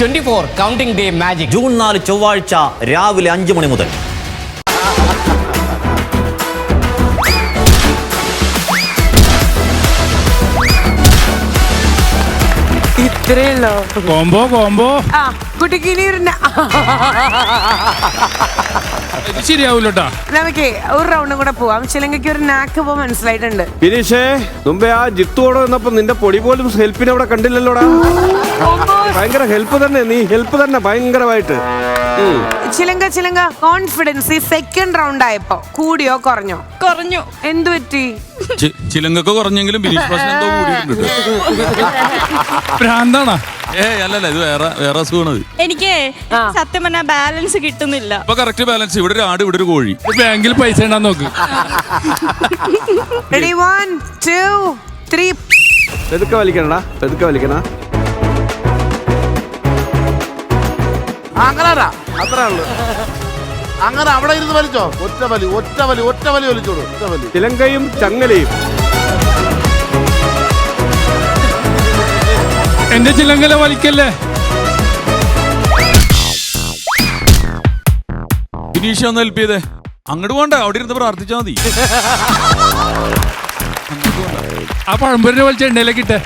Twenty four counting day magic. June നാല് ചൊവ്വാഴ്ച രാവിലെ അഞ്ചു മണി മുതൽ. ഇത്രയല്ലോ കോംബോ കോംബോ. ആ കുട്ടിക്ക് ഇനി ഒരു ന- നമുക്ക് ഒരു റൗണ്ടും കൂടെ പോവാം. ചിലങ്കയ്ക്ക് ഒരു നാക്ക് പോ മനസ്സിലായിട്ടുണ്ട്. ബിനീഷേ മുമ്പേ ആ ജിത്തുവോടെ വന്നപ്പോ നിന്റെ പൊടി പോലും സെൽഫിനെ അവിടെ കണ്ടില്ലല്ലോടാ. ഭയങ്കര ഹെൽപ്പ് തന്നെ നീ ഹെൽപ്പ് തന്നെ ഭയങ്കരമായിട്ട്. ചിലങ്ക ചിലങ്ക കോൺഫിഡൻസ് ഈ സെക്കൻഡ് റൗണ്ട് ആയപ്പോ കൂടിയോ കുറഞ്ഞോ? കുറഞ്ഞു. എന്തു പറ്റി? ചിലങ്കൊക്കെ കുറഞ്ഞെങ്കിലും ബിനീഷ് പ്രശ്നം എന്തോ കൂടിയിട്ടുണ്ട് ഭ്രാന്താണാ? ഏ അല്ലല്ല ഇത് വേറെ വേറെ അസുഖമാണ് എനിക്ക് സത്യം പറഞ്ഞാൽ ബാലൻസ് കിട്ടുന്നില്ല. ഇപ്പൊ കറക്റ്റ് ബാലൻസ് ഇവിടെ ഒരു ആട് ഇവിടെ ഒരു കോഴി. ബാങ്കിൽ പൈസ ഉണ്ടാ നോക്ക്. റെഡി വൺ ടു ത്രീ പെതുക്കെ വലിക്കണടാ പെതുക്കെ വലിക്കണ. അങ്ങനാ അത്രേ ഉള്ളു. അങ്ങനെ അവിടെ ഇരുന്ന് വലിച്ചോ. ഒറ്റ വലി ഒറ്റ വലി ഒറ്റ വലി വലിച്ചോളൂ ഒറ്റ വലി. ചിലങ്കയും ചങ്ങലയും. എന്റെ ചിലങ്കല വലിക്കല്ലേ? ബിനീഷ് ഒന്ന് ഹെൽപ്പ് ചെയ്തേ. അങ്ങോട്ട് പോണ്ട അവിടെ ഇരുന്ന് പ്രാർത്ഥിച്ചാൽ മതി. ആ പഴമ്പൊരിനെ വലിച്ച എണ്ണയിലേക്ക് ഇട്ടേ.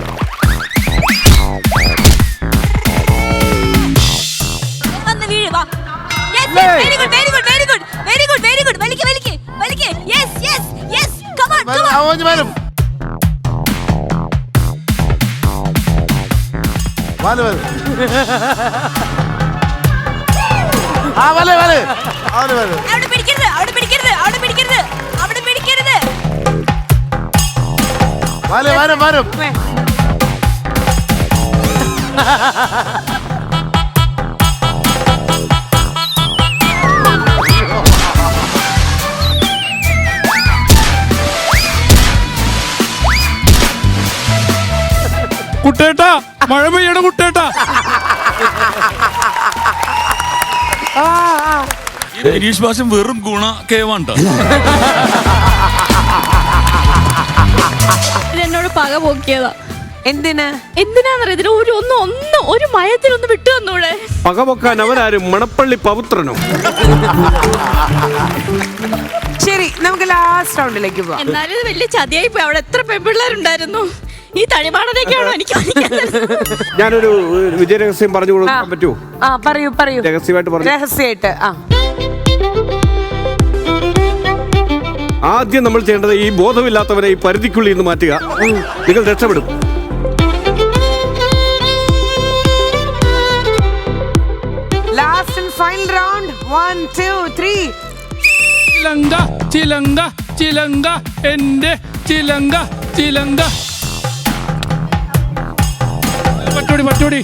Very good, very good, very good, very good, very good. വലിക്ക്, വലിക്ക്, വലിക്ക്. Yes, yes. Come on, come on. അവന് വരും വൽ വൽ ആ വൽ വൽ അവന് വൽ അവിടെ പിടിക്കരുത്, അവിടെ പിടിക്കരുത്, അവിടെ പിടിക്കരുത്, അവിടെ പിടിക്കരുത്. വൽ വരും വരും കുട്ടേട്ടാ മഴ പെയ്യണ കുട്ടേട്ടാ. ഈ ഭാഷ വെറും ഗുണ കേവാണ്ട എന്നോട് പക പോക്കിയതാ. എന്തിനാ? എന്തിനാന്നറിയ ഇതിന് ഒരു ഒന്ന് ഒന്ന് ഒരു മയത്തിലൊന്ന് വിട്ടു തന്നൂടെ. പകപൊക്കാൻ അവനാരും മണപ്പള്ളി പൗത്രനോ? ശരി നമുക്ക് ലാസ്റ്റ് റൗണ്ടിലേക്ക് പോവാം. എന്നാലും ഇത് വലിയ ചതിയായി പോയി. അവിടെ എത്ര പെൺപിള്ളേരുണ്ടായിരുന്നു? ഈ തടിമാടനൊക്കെയാണോ? എനിക്ക്? ഞാനൊരു വിജയ രഹസ്യം പറഞ്ഞു കൊടുക്കാൻ പറ്റുമോ ആ പറയൂ പറയൂ. രഹസ്യമായിട്ട് പറഞ്ഞു. രഹസ്യമായിട്ട് ആ. ആദ്യം നമ്മൾ ചെയ്യേണ്ടത് ഈ ബോധമില്ലാത്തവരെ ഈ പരിധിക്കുള്ളിൽ നിന്ന് മാറ്റുക. നിങ്ങൾ രക്ഷപ്പെടും. Last and final round one two three ചിലങ്ക ചിലങ്ക ചിലങ്ക എന്റെ ചിലങ്ക ചിലങ്ക. പറ്റോടി പറ്റോടി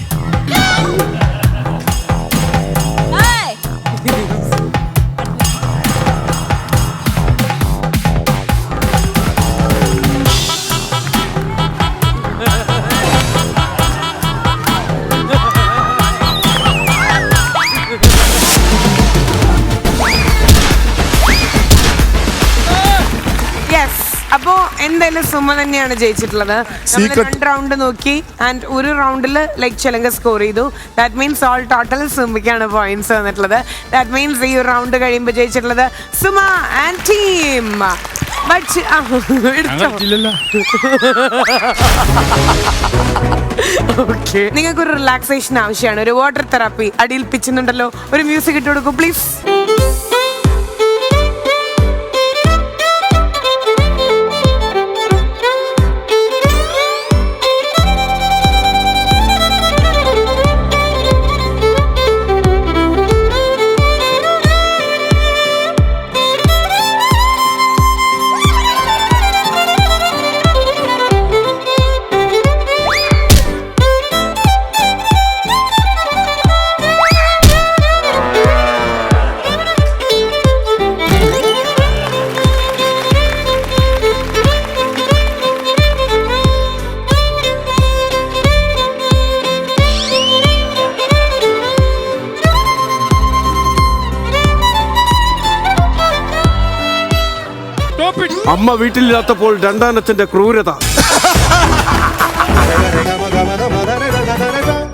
അപ്പോ എന്തായാലും സുമ തന്നെയാണ് ജയിച്ചിട്ടുള്ളത്. നമ്മൾ രണ്ട് റൗണ്ട് നോക്കി ആൻഡ് ഒരു റൗണ്ടിൽ ലൈക് ചിലങ്ക സ്കോർ ചെയ്തു. ദാറ്റ് മീൻസ് ഓൾ ടോട്ടൽ സുമയ്ക്കാണ് പോയിന്റ്സ് വന്നിട്ടുള്ളത് ദാറ്റ് മീൻസ് ഈ ഒരു റൗണ്ട് കഴിയുമ്പോൾ ജയിച്ചിട്ടുള്ളത് സുമ ആൻഡ് ടീം ബട്ട് നിങ്ങൾക്ക് ഒരു റിലാക്സേഷൻ ആവശ്യമാണ്. ഒരു വാട്ടർ തെറാപ്പി അടിയിൽ പിച്ചുന്നുണ്ടല്ലോ. ഒരു മ്യൂസിക് ഇട്ട് കൊടുക്കൂ പ്ലീസ് അമ്മ വീട്ടിലില്ലാത്തപ്പോൾ രണ്ടാനത്തിന്റെ ക്രൂരത.